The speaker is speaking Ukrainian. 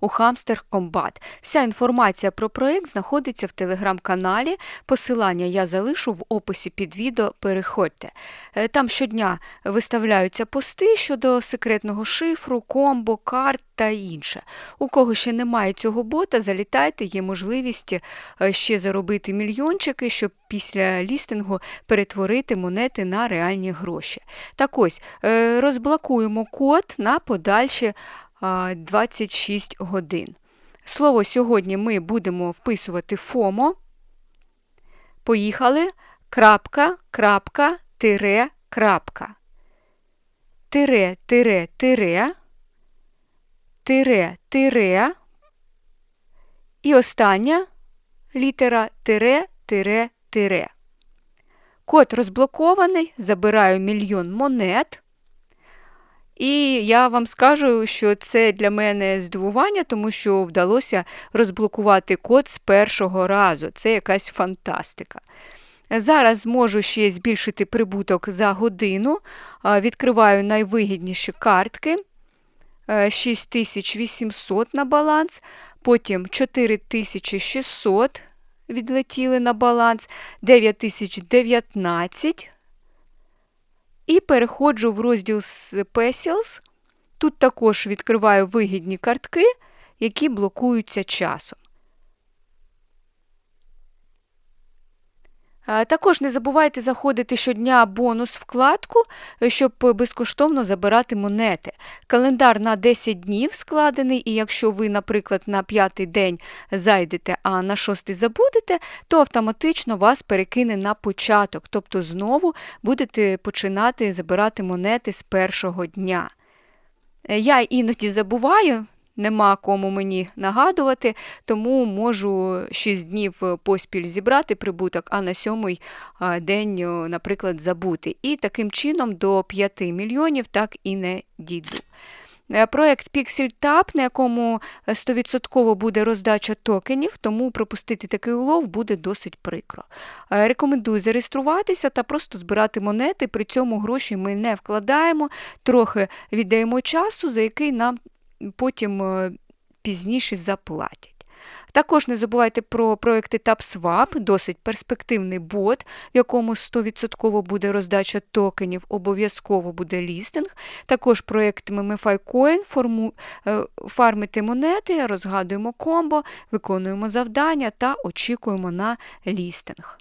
у Hamster Combat. Вся інформація про проект знаходиться в телеграм-каналі. Посилання я залишу в описі під відео. Переходьте. Е, Там щодня виставляються пости щодо секретного шифру, комбо, карт та інше. У кого ще немає цього бота, залітайте, є можливість е, ще заробити мільйончики, щоб після лістингу перетворити монети на реальні гроші. Так ось, е, розблокуємо код на подальші 26 годин. Слово сьогодні ми будемо вписувати ФОМО. Поїхали. Крапка, крапка, тире, крапка. Тире, тире, тире. Тире, тире. І остання літера тире, тире, тире. Код розблокований, забираю мільйон монет. І я вам скажу, що це для мене здивування, тому що вдалося розблокувати код з першого разу. Це якась фантастика. Зараз можу ще збільшити прибуток за годину. Відкриваю найвигідніші картки. Е, 6800 на баланс, потім 4600 відлетіли на баланс, 9019. І переходжу в розділ Specials. Тут також відкриваю вигідні картки, які блокуються часом. Також не забувайте заходити щодня бонус вкладку, е, щоб безкоштовно забирати монети. Календар на 10 днів складений, і якщо ви, наприклад, на п'ятий день зайдете, а на шостий забудете, то автоматично вас перекине на початок, тобто знову будете починати забирати монети з першого дня. Е, Я іноді забуваю, нема кому мені нагадувати, тому можу 6 днів е, поспіль зібрати прибуток, а на сьомий день, наприклад, забути. І таким чином до 5 мільйонів так і не дійду. Е, Проект Pixel Tab, на якому е, 100% буде роздача токенів, тому пропустити такий улов буде досить прикро. Е, Рекомендую зареєструватися та просто збирати монети, при цьому гроші ми не вкладаємо, трохи віддаємо часу, за який нам потім е, пізніше заплатять. Також не забувайте про проекти TapSwap, досить перспективний бот, в якому 100% буде роздача токенів, обов'язково буде лістинг. Також проєкт MMFI Coin, форму, е, фармити монети, розгадуємо комбо, виконуємо завдання та очікуємо на лістинг.